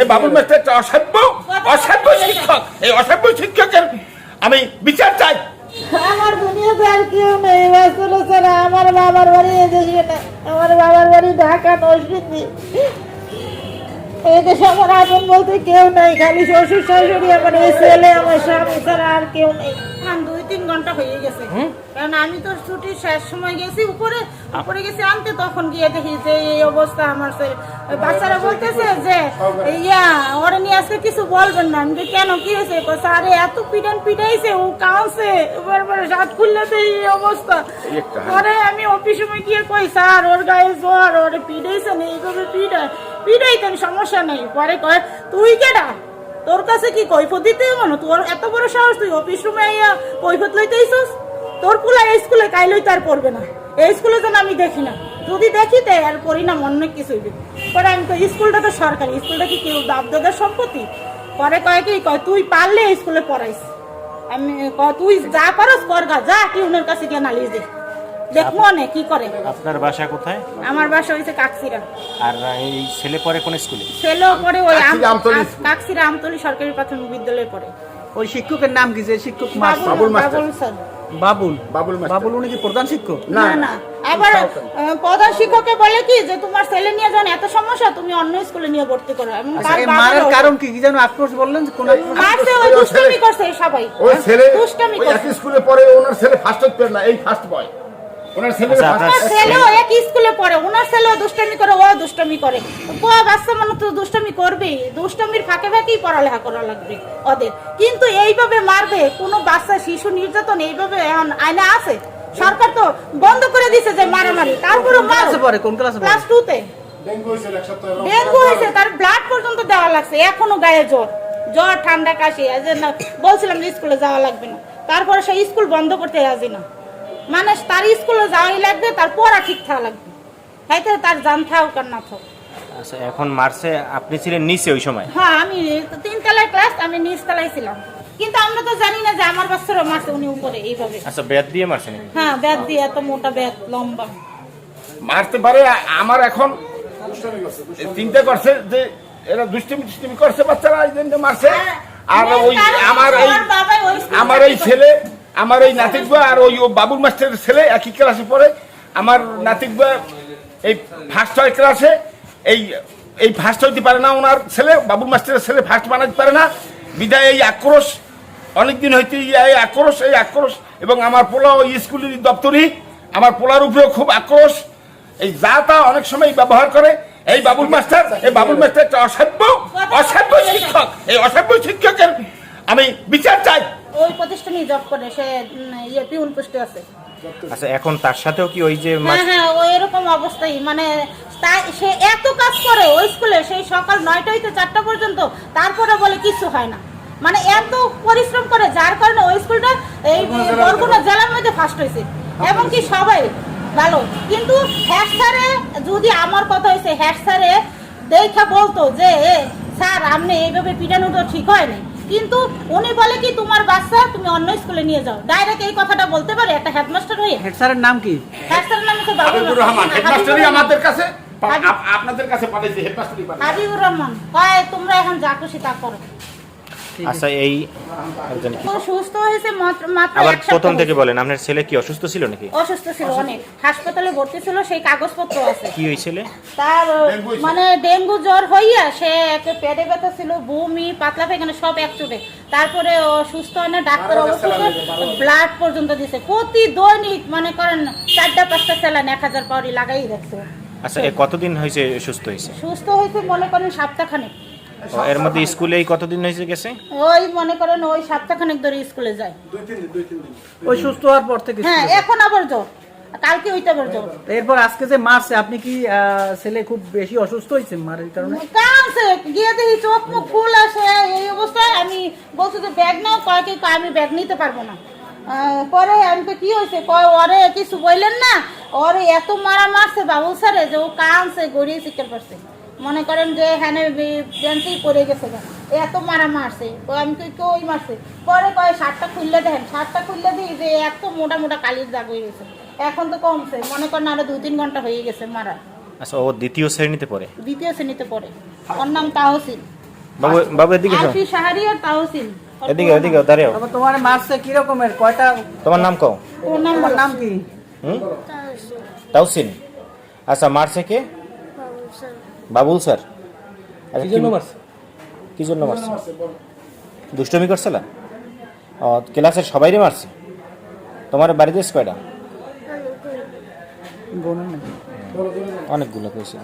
এই বাবুল মাস্টার একটা অসভ্য অসভ্য শিক্ষক এই অসভ্য শিক্ষকের আমি বিচার চাই। আমার দুনিয়াতে আর কেউ নেই আমার বাবার বাড়ি এদেশে না আমার বাবার বাড়ি ঢাকা নরসিংদী। এদেশে আমার আপন বলতে কেউ নাই খালি শ্বশুর শাশুড়ি আমার এই ছেলে আমার স্বামী ছাড়া আর কেউ নেই। দুই তিন ঘণ্টা হয়ে গেছে। কারণ আমি তো ছুটির শেষ সময় গেছি উপরে উপরে গেছি আনতে তখন গিয়ে দেখি যে এই অবস্থা আমার বাচ্চারা বলতেছে যে ইয়া ওরা নিয়ে আজকে কিছু বলবেন না। আমি কেন কি হয়েছে? আরে এত পিটান পিটাইছে ও কাঁদছে। এবার এবার রাত খুললে তো এই অবস্থা পরে আমি অফিস সময় গিয়ে কই স্যার ওর গায়ে জ্বর ওরে পিটাইছে না এইভাবে পিটায়। পিটাইতেন সমস্যা নেই। পরে কয়, তুই কেডা? তোর কাছে কি কৈফত দিতে মন তোর এত বড় সাহস, তুই অফিস রুমে আইয়া কৈফত লইতে তোর পুলা এই স্কুলে কাই লইতে আর পড়বে না। এই স্কুলে যেন আমি দেখি না। যদি দেখি তে আর না অনেক কিছু হইবে। পরে আমি তো স্কুলটা তো সরকারি। স্কুলটা কি কেউ দাব দাদার সম্পত্তি? পরে কয় কি কয় তুই পারলে স্কুলে পড়াইস। আমি তুই যা পারস কর গা যা, টিউনের কাছে গিয়ে নালিশ দে। দেখব অনেক কি করে? আপনার বাসা কোথায়? আমার বাসা হয়েছে কাকসিরা। আর এই ছেলে পরে কোন স্কুলে? ছেলেও পরে ওই কাকসিরা আমতলী আ- কাকসিরা আমতলী সরকারি প্রাথমিক বিদ্যালয়ে পড়ে। ওই শিক্ষকের নাম কি যে শিক্ষক বাবুল বাবুল স্যার। বাবুল। বাবুল বাবুল উনি কি প্রধান শিক্ষক? না না আবার প্রধান শিক্ষকে বলে কি যে তোমার ছেলে নিয়ে যখন এত সমস্যা তুমি অন্য স্কুলে নিয়ে ভর্তি করো। এবং আচ্ছা মারার কারণ কি? কি যেন আক্রোশ বললেন কোন মারছে ওই দুষ্টামি করছে সবাই। ওই ছেলে দুষ্টামি করছে। স্কুলে পড়ে ওনার ছেলে ফার্স্ট হতে না এই ফার্স্ট বয় ওনার ছেলে আচ্ছা, ফার্স্ট আপনার- ওনার ছেলেও এক স্কুলে পড়ে ওনার ছেলেও দুষ্টামি করে ও দুষ্টামি করে। ও বাচ্চা মানে তো দুষ্টামি করবেই দুষ্টামির ফাঁকে ফাঁকেই পড়ালেখা করা লাগবে ওদের। কিন্তু এইভাবে মারবে কোনো বাচ্চা শিশু নির্যাতন এইভাবে এখন আইনা আছে? সরকার তো বন্ধ করে দিছে যে মারামারি তারপরে কোন ক্লাসে কোন ক্লাসে ক্লাস টু তে। ডেঙ্গু হয়েছে তার ব্লাড পর্যন্ত দেওয়া লাগছে এখনও গায়ে জ্বর। জ্বর ঠান্ডা কাশি না বলছিলাম যে স্কুলে যাওয়া লাগবে না। তারপরে সেই স্কুল বন্ধ করতে রাজি না। মানে তার স্কুলে যাওয়াই লাগবে তার পড়া ঠিক থাকা লাগবে। হয়তো তার জান থাক আর না থাক। আচ্ছা এখন মার্চে আপনি ছিলেন নিচে ওই সময়? হ্যাঁ আমি তিন তলায় ক্লাস আমি নিচ তলায় ছিলাম। কিন্তু আমরা তো জানি না যে আমার বাচ্চারও মারছে উনি উপরে এইভাবে। আচ্ছা ব্যাট দিয়ে মারছেন? হ্যাঁ ব্যাগ দিয়ে এত মোটা ব্যাগ লম্বা। মারতে পারে আমার এখন চিন্তা করছে যে এরা দুষ্টিমি দুষ্টিমি করছে বাচ্চারা এই জন্য মারছে। আর ওই আমার এই আমার এই ছেলে আমার এই নাতিকবা আর ওই বাবুল মাস্টারের ছেলে একই ক্লাসে পড়ে। আমার নাতিকবা এই ফার্স্ট হয় ক্লাসে এই এই ফার্স্ট হইতে পারে না ওনার ছেলে বাবুল মাস্টারের ছেলে ফার্স্ট বানাতে পারে না। বিদায় এই আক্রোশ অনেকদিন হইতে এই আক্রোশ এই আক্রোশ এবং আমার পোলা ওই স্কুলের দপ্তরি আমার পোলার উপরেও খুব আক্রোশ। এই যা তা অনেক সময় ব্যবহার করে। এই বাবুল মাস্টার এই বাবুল মাস্টার একটা অসভ্য অসভ্য শিক্ষক। এই অসভ্য শিক্ষকের আমি বিচার চাই। ওই প্রতিষ্ঠানে জব করে সে ইয়ে পিউন পোস্টে আছে। আচ্ছা এখন তার সাথেও কি ওই যে হ্যাঁ হ্যাঁ ও এরকম অবস্থাই মানে তাই সে এত কাজ করে ওই স্কুলে সেই সকাল নয়টা হইতে চারটা পর্যন্ত তারপরে বলে কিছু হয় না। মানে এত পরিশ্রম করে যার কারণে ওই স্কুলটা এই বরগুনা জেলার মধ্যে ফার্স্ট হয়েছে। এবং কি সবাই ভালো। কিন্তু হেড স্যারে যদি আমার কথা হয়েছে হেড স্যারে দেখা বলতো যে স্যার আপনি এইভাবে পিটানো তো ঠিক হয় না কিন্তু উনি বলে কি তোমার বাচ্চা তুমি অন্য স্কুলে নিয়ে যাও। ডাইরেক্ট এই কথাটা বলতে পারে একটা হেডমাস্টার হয়ে। হেড স্যারের নাম কি? হেড স্যারের নাম হচ্ছে বাবুল রহমান। হেডমাস্টারই আমাদের কাছে আপনাদের কাছে পাঠাইছে হেডমাস্টারই পাঠাইছে। হাবিবুর রহমান কয় তোমরা এখন যা খুশি তা করো। আচ্ছা এই সুস্থ হয়েছে মাত্র আবার প্রথম থেকে বলেন আপনার ছেলে কি অসুস্থ ছিল নাকি? অসুস্থ ছিল অনেক। হাসপাতালে ভর্তি ছিল সেই কাগজপত্র আছে। কি হয়েছিল তার মানে ডেঙ্গু জ্বর হইয়া সে একটা পেটে ব্যথা ছিল বমি পাতলা পায়খানা সব একচুটে তারপরে সুস্থ হয় না ডাক্তার অবশ্যই ব্লাড পর্যন্ত দিছে। প্রতি দৈনিক মনে করেন চারটা পাঁচটা স্যালাইন এক হাজার পাউরি লাগাই রাখছে। আচ্ছা কতদিন হয়েছে সুস্থ হয়েছে? সুস্থ হয়েছে মনে করেন সপ্তাহখানেক। ও, এর মধ্যে স্কুলে কতদিন হয়েছে গেছে? ওই মনে করেন ওই সপ্তাহখানেক ধরে স্কুলে যায়। ওই সুস্থ হওয়ার পর থেকে হ্যাঁ এখন আবার জ্বর। কালকে ওইটা আবার জ্বর। এরপর আজকে যে মারছে আপনি কি ছেলে খুব বেশি অসুস্থ হয়েছে মারের কারণে? কাঁদছে গিয়ে দেখি চোখ মুখ ফুল আসে এই অবস্থায় আমি বলছি যে ব্যাগ নাও। কয় কি কয় আমি ব্যাগ নিতে পারব না। আহ, পরে আমি তো কি হয়েছে? কয় ওরে কিছু বললেন না। ওরে এত মারা মারছে বাবু স্যারে যে ও কাঁদছে গড়িয়ে শিখতে পারছে মনে করেন যে হ্যাঁ বেঞ্চেই পড়ে গেছে গা। এত মারা মারছে। তো আমি কই কই মারছে? পরে কয় শার্টটা খুললে দেখেন শার্টটা খুললে দিই যে এত মোটা মোটা কালির দাগ হয়ে গেছে। এখন তো কমছে। মনে করেন আরও দুই তিন ঘণ্টা হয়ে গেছে মারা। আচ্ছা ও দ্বিতীয় শ্রেণীতে পড়ে? দ্বিতীয় শ্রেণীতে পড়ে। ওর নাম তাহসিন। বাবু বাবু এদিকে সাহারি আর তাহসিন। এদিকে এদিকে তোমার মারছে কি রকমের কয়টা? তোমার নাম কও? ওর নাম তোমার নাম কি হুম? তাওসিন আচ্ছা মারছে কে? বাবুল স্যার? আচ্ছা, কি কি জন্য মারছে? দুষ্টমি করছে না ও ক্লাসের সবাইরে মারছে? তোমার বাড়িতে কয়টা? অনেকগুলো পেয়েছিল